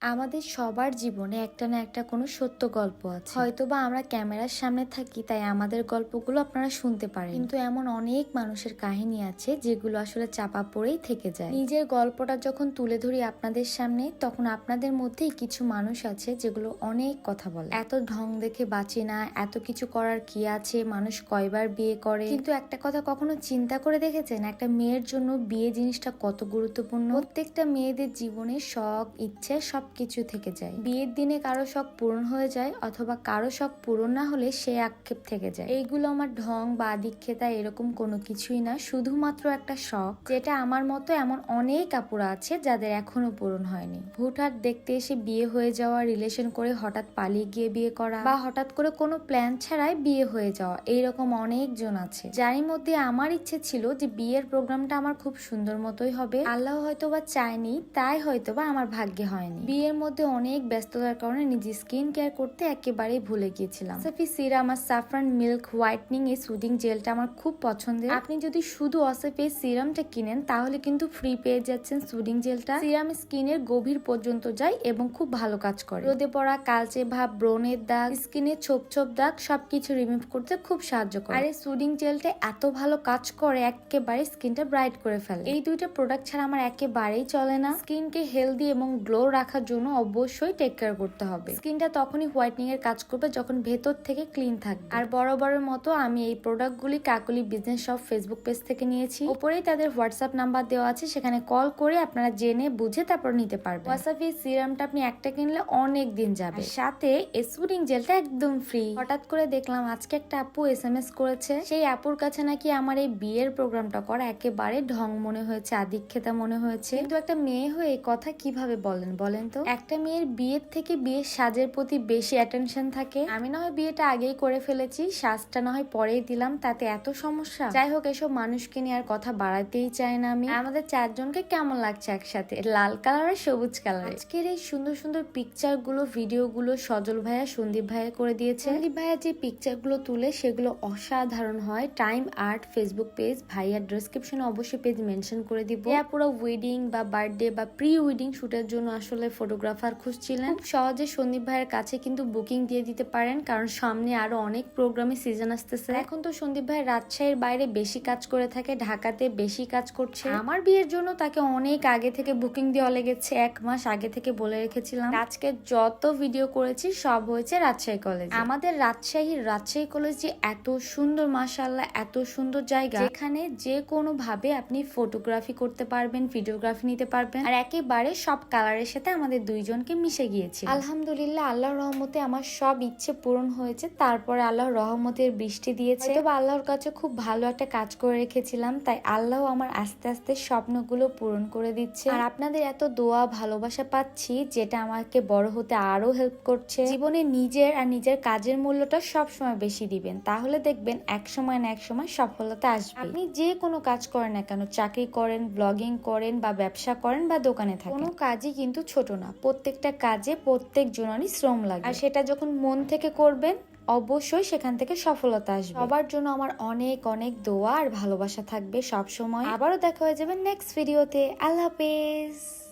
আমাদের সবার জীবনে একটা না একটা কোনো সত্য গল্প আছে। হয়তো বা আমরা ক্যামেরার সামনে থাকি, তাই আমাদের গল্পগুলো আপনারা শুনতে পারেন। কিন্তু এমন অনেক মানুষের কাহিনী আছে, যেগুলো আসলে চাপা পড়েই থেকে যায়। নিজের গল্পটা যখন তুলে ধরি আপনাদের সামনে, তখন আপনাদের মধ্যেই কিছু মানুষ আছে, যেগুলো অনেক কথা বলে। এত ঢং দেখে বাঁচে না, এত কিছু করার কি আছে, মানুষ কয়বার বিয়ে করে। কিন্তু একটা কথা কখনো চিন্তা করে দেখেছেন? একটা মেয়ের জন্য বিয়ে জিনিসটা কত গুরুত্বপূর্ণ? প্রত্যেকটা মেয়েদের জীবনে শখ, ইচ্ছে সবকিছু থেকে যায়। বিয়ের দিনে কারও শখ পূরণ হয়ে যায় অথবা কারও শখ পূরণ না হলে সে আক্ষেপ থেকে যায়। এইগুলো আমার ঢং বা আদিক্ষেতা এরকম কোনো কিছুই না, শুধুমাত্র একটা শখ, যেটা আমার মতো এমন অনেক আপুরা আছে যাদের এখনও পূরণ হয়নি। হুটহাট দেখতে এসে বিয়ে হয়ে যাওয়া রিলেশন করে হঠাৎ পালিয়ে গিয়ে বিয়ে করা বা হঠাৎ করে কোনো প্ল্যান ছাড়াই বিয়ে হয়ে যাওয়া, এইরকম অনেকজন আছে। যারই মধ্যে আমার ইচ্ছে ছিল যে বিয়ের প্রোগ্রামটা আমার খুব সুন্দর মতোই হবে। আল্লাহ হয়তো বা চায়নি, তাই হয়তো বা আমার ভাগ্যে হয়নি। বিয়ের মধ্যে অনেক ব্যস্ততার কারণে নিজে স্কিন কেয়ার করতে একেবারেই ভুলে গিয়েছিলাম। সাফি সিরাম আর সাফরান মিল্ক হোয়াইটনিং এই সুদিং জেলটা আমার খুব পছন্দের। আপনি যদি শুধু অসেফে সিরামটা কিনেন, তাহলে কিন্তু ফ্রি পেয়ে যাচ্ছেন সুদিং জেলটা সিরাম স্কিনের গভীর পর্যন্ত যায় এবং খুব ভালো কাজ করে। রোদে পড়া কালচে ভাব, ব্রণের দাগ স্কিনের ছোপ ছোপ দাগ সবকিছু রিমুভ করতে খুব সাহায্য করে। আর এই সুদিং জেলটা এত ভালো কাজ করে, একেবারে স্কিনটা ব্রাইট করে ফেলে। এই দুইটা প্রোডাক্ট ছাড়া আমার একেবারেই চলে না। স্কিনকে হেলদি এবং গ্লো রাখার জন্য অবশ্যই টেক কেয়ার করতে হবে। স্কিনটা তখনই হোয়াইটনিং এর কাজ করবে যখন ভেতর থেকে ক্লিন থাকবে। আর বরাবরের মতো আমি এই প্রোডাক্টগুলি Kakuli business shop Facebook page থেকে নিয়েছি। উপরেই তাদের হোয়াটসঅ্যাপ নাম্বার দেওয়া আছে, সেখানে কল করে আপনারা জেনে বুঝে তারপর নিতে পারবেন। ওয়াসাফি সিরামটা আপনি একটা কিনলে অনেক দিন যাবে। সাথে এসুডিং জেলটা একদম ফ্রি হঠাৎ করে দেখলাম আজকে একটা আপু এস এম এস করেছে। সেই আপুর কাছে নাকি আমার এই বিয়ের প্রোগ্রামটা করা একেবারে ঢং মনে হয়েছে, আদিক্ষেতা মনে হয়েছে। কিন্তু একটা মেয়ে হয়ে কথা কীভাবে বলেন? বলেন তো। একটা মেয়ের বিয়ের থেকে বিয়ের সাজের প্রতি বেশি অ্যাটেনশন থাকে। আমি না হয় বিয়েটা আগেই করে ফেলেছি, সাজটা না হয় পরেই দিলাম, তাতে এত সমস্যা। যাই হোক, এসব মানুষকে নিয়ে আর কথা বাড়াতেই চাই না আমি। আমাদের চারজনকে কেমন লাগছে একসাথে? লাল কালার আর সবুজ কালার? আজকের এই সুন্দর সুন্দর পিকচারগুলো ভিডিও গুলো সজল ভাইয়া, সন্দীপ ভাইয়া করে দিয়েছে। সন্দীপ ভাইয়া যে পিকচারগুলো তুলে, সেগুলো অসাধারণ হয়। টাইম আর্ট ফেসবুক পেজ ভাইয়ার ডেসক্রিপশনে অবশ্যই পেজ মেনশন করে দিব। পুরো ওয়েডিং বা বার্থডে বা প্রি ওয়েডিং শুটের জন্য আসলে ফটোগ্রাফার খুঁজছিলেন। সহজে সন্দীপ ভাইয়ের কাছে কিন্তু বুকিং দিয়ে দিতে পারেন, কারণ সামনে আরও অনেক প্রোগ্রামে সিজন আসতেছে। এখন তো সন্দীপ ভাই রাজশাহীর বাইরে বেশি কাজ করে থাকে, ঢাকাতে বেশি কাজ করছে। আমার বিয়ের জন্য তাকে অনেক আগে থেকে বুকিং দেওয়া লেগেছে, এক মাস আগে থেকে বলে রেখেছিলাম। আজকে যত ভিডিও করেছি, সব হয়েছে রাজশাহী কলেজ আমাদের রাজশাহীর রাজশাহী কলেজ যে এত সুন্দর মাসাল্লাহ এত সুন্দর জায়গা, যেখানে যে কোনো ভাবে আপনি ফটোগ্রাফি করতে পারবেন ভিডিওগ্রাফি নিতে পারবেন, আর একেবারে সব কালারের সাথে আমাদের দুইজনকে মিশে গিয়েছে আলহামদুলিল্লাহ, আল্লাহর রহমতে আমার সব ইচ্ছে পূরণ হয়েছে। তারপরে আল্লাহর রহমতের বৃষ্টি দিয়েছে। তবে আল্লাহর কাছে খুব ভালো একটা কাজ করে রেখেছিলাম, তাই আল্লাহ আমার আস্তে আস্তে স্বপ্নগুলো পূরণ করে দিচ্ছে। আর আপনাদের এত দোয়া, ভালোবাসা পাচ্ছি, যেটা আমাকে বড় হতে আরও হেল্প করছে। জীবনে নিজের আর নিজের কাজের মূল্যটা সব সময় বেশি দিবেন। তাহলে দেখবেন এক সময় না এক সময় সফলতা আসবে। আপনি যে কোনো কাজ করেন না কেন, চাকরি করেন ব্লগিং করেন বা ব্যবসা করেন বা দোকানে থাকেন। কোনো কাজই কিন্তু ছোট না প্রত্যেকটা কাজে প্রত্যেক জনেরই শ্রম লাগে। আর সেটা যখন মন থেকে করবেন অবশ্যই সেখান থেকে সফলতা আসবে। সবার জন্য আমার অনেক অনেক দোয়া আর ভালোবাসা থাকবে সব সময় আবারও দেখা হয়ে যাবে নেক্সট ভিডিওতে আল্লাহ হাফেজ।